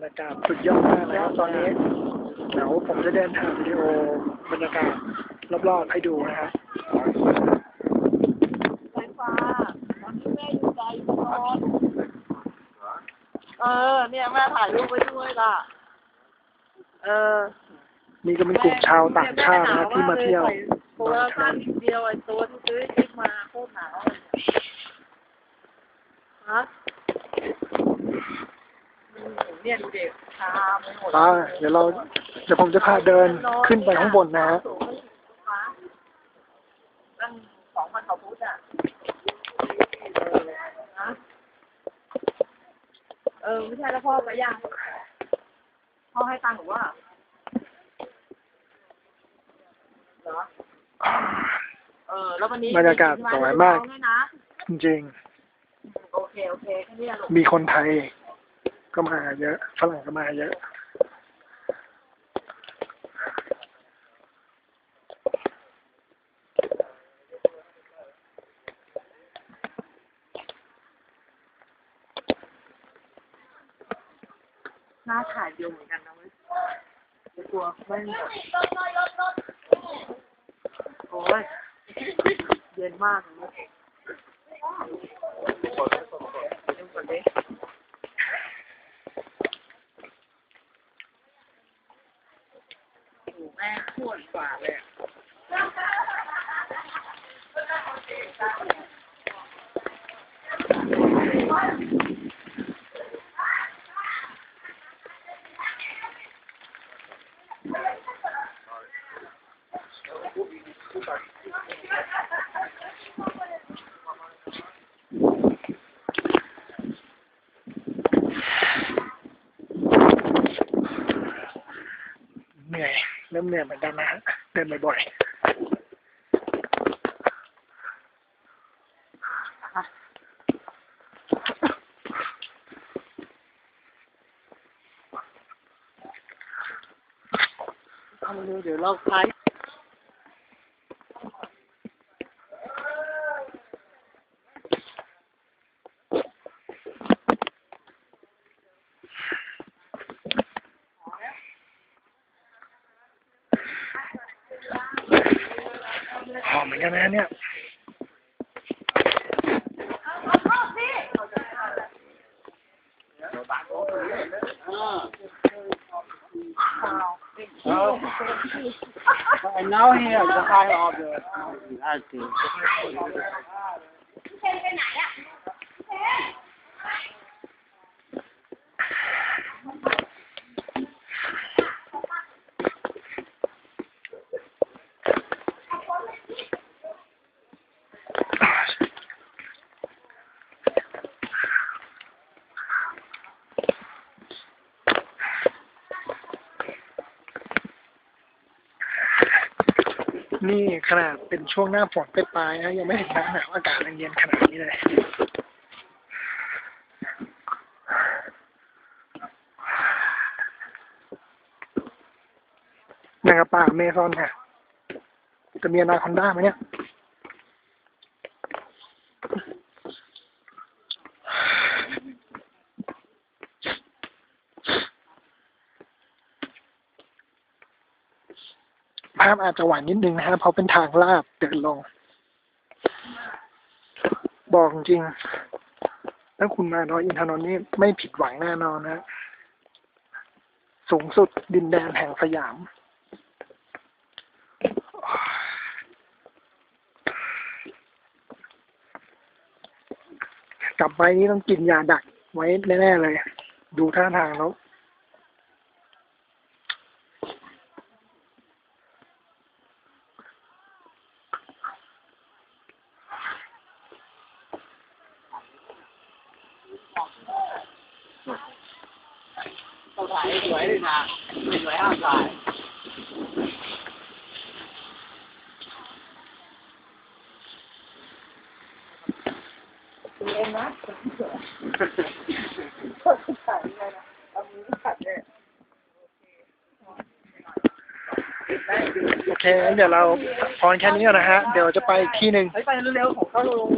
รยากาศสุดยอดมากเลยครับตอนนี้เดี๋ยวผมจะเดินถ่ายวิดีโอบรรยากาศรอบๆให้ดูนะฮะไฟฟ้าตอนนี้แม่อยู่ไกลตลอดเออ เนี่ยแม่ถ่ายรูปไว้ด้วยล่ะ เออ นี่ก็เป็นกลุ่มชาวต่างชาตินะครับที่มาเที่ยวตัวสั้นนิดเดียวไอ้ตัวที่ซื้อคลิปมาโคตรหนาวเลยฮะอืม เนี่ยดูเด็กชาไม่หมดอ่าเดี๋ยวเราเดี๋ยวผมจะพาเดินขึ้นไปข้างบนนะฮะสูงไม่ถึงฟ้าตั้งสองพันกว่าฟุตอะเออนะเออไม่ใช่แล้วพ่อไปยังพ่อให้ตังค์หรือว่าเหรอเออแล้ววันนี้บรรยากาศสวยมาก จริงโอเคโอเคแค่นี้ลูก ๆ มีคนไทย ก็มาเยอะฝรั่งก็มาเยอะหน้าถ่ายเดียวเหมือนกันนะเว้ยกลัวไม่หมดโอ้ยเย็นมากเลยเดี๋ยวก่อนดิ โอ้โหแม่งขวดกว่าเลยอะเหนื่อย เริ่มเหนื่อยเหมือนกันนะฮะเดินบ่อยๆเดูเดี๋ยวเราไลฟ์ หอมเหมือนกันนะเนี่ย And now here, the high of the acting. นี่ นี่ขนาดเป็นช่วงหน้าฝนปลายนะยังไม่ถึงหน้าหนาวอากาศยังเย็นขนาดนี้เลยยังกับป่าเมซอนค่ะ จะมีอนาคอนด้าไหมเนี่ย ภาพอาจจะหวานนิดนึงนะฮะเพราะเป็นทางลาดเดินลง บอกจริง ถ้าคุณมาดอยอินทนนท์นี่ไม่ผิดหวังแน่นอนนะ สูงสุดดินแดนแห่งสยามกลับไปนี่ต้องกินยาดักไว้แน่ๆเลย ดูท่าทางแล้ว ถ่ายสวยเลยนะสวยห้ามถ่ายเองนะถ่ายยังไงนะเอามือขัดเนี่ยโอเคงั้นเดี๋ยวเราพอแค่นี้ก่อนนะฮะ เดี๋ยวจะไปอีกที่หนึ่ง ไปเร็วๆของเขาลง